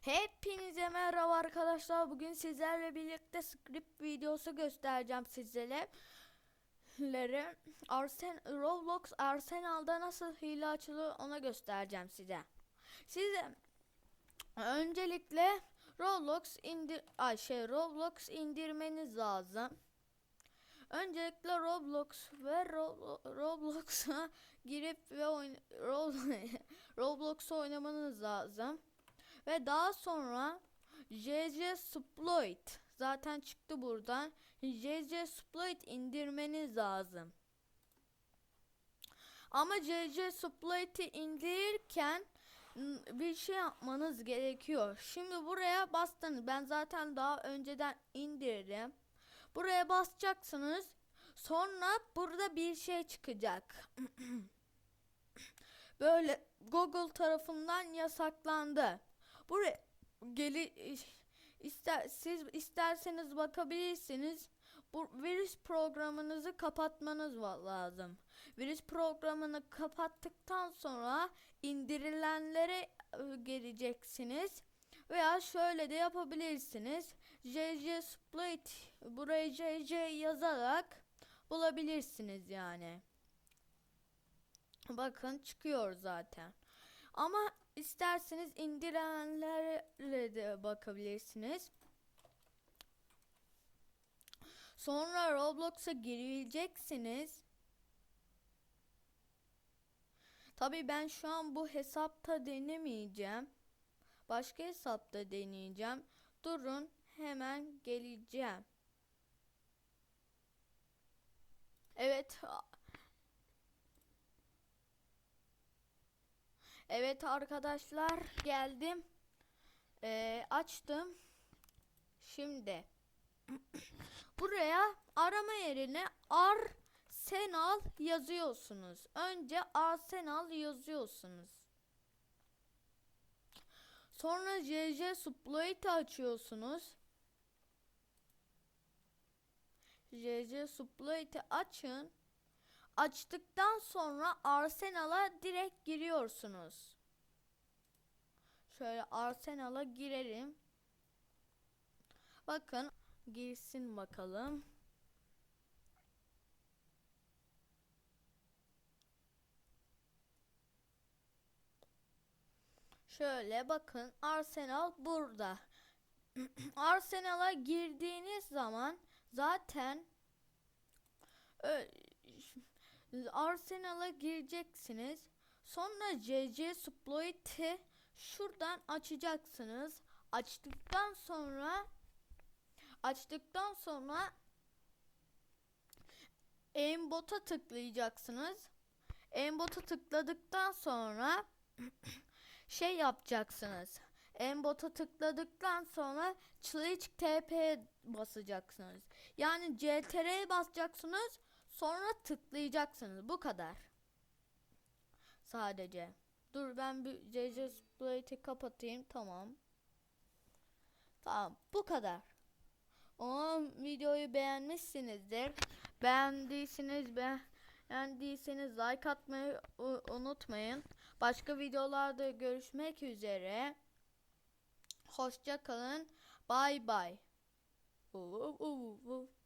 Hepinize merhaba arkadaşlar. Bugün sizlerle birlikte script videosu göstereceğim sizlere. Lere. Arsen Roblox Arsenal'da nasıl hile açılır ona göstereceğim size. Size öncelikle Roblox indir ay şey Roblox indirmeniz lazım. Öncelikle Roblox ve Ro- Roblox'a girip ve oyn Ro- Roblox'u oynamanız lazım. Ve daha sonra JJ Sploit zaten çıktı buradan. JJ Sploit indirmeniz lazım. Ama JJ Sploit'i indirirken bir şey yapmanız gerekiyor. Şimdi buraya bastınız. Ben zaten daha önceden indirdim. Buraya basacaksınız. Sonra burada bir şey çıkacak. Böyle Google tarafından yasaklandı. Buraya geli ister siz isterseniz bakabilirsiniz. Bu virüs programınızı kapatmanız lazım. Virüs programını kapattıktan sonra indirilenlere e, geleceksiniz. Veya şöyle de yapabilirsiniz. JJ Split buraya JJ yazarak bulabilirsiniz yani. Bakın çıkıyor zaten. Ama isterseniz indirenlere de bakabilirsiniz. Sonra Roblox'a gireceksiniz. Tabii ben şu an bu hesapta denemeyeceğim. Başka hesapta deneyeceğim. Durun hemen geleceğim. Evet. Evet arkadaşlar geldim. Ee, açtım. Şimdi buraya arama yerine Arsenal yazıyorsunuz. Önce Arsenal yazıyorsunuz. Sonra JJ Supploit'i açıyorsunuz. JJ Supploit'i açın. Açtıktan sonra Arsenal'a direkt giriyorsunuz. Şöyle Arsenal'a girelim. Bakın girsin bakalım. Şöyle bakın Arsenal burada. Arsenal'a girdiğiniz zaman zaten Arsenal'a gireceksiniz. Sonra CC Sploit'i şuradan açacaksınız. Açtıktan sonra açtıktan sonra Aimbot'a tıklayacaksınız. Aimbot'a tıkladıktan sonra şey yapacaksınız. Aimbot'a tıkladıktan sonra Çılıç TP'ye basacaksınız. Yani CTR'ye basacaksınız. Sonra tıklayacaksınız. Bu kadar. Sadece. Dur ben bir CC Splate'i kapatayım. Tamam. Tamam. Bu kadar. Umarım videoyu beğenmişsinizdir. Beğendiyseniz beğendiyseniz like atmayı unutmayın. Başka videolarda görüşmek üzere. Hoşça kalın. Bye bye.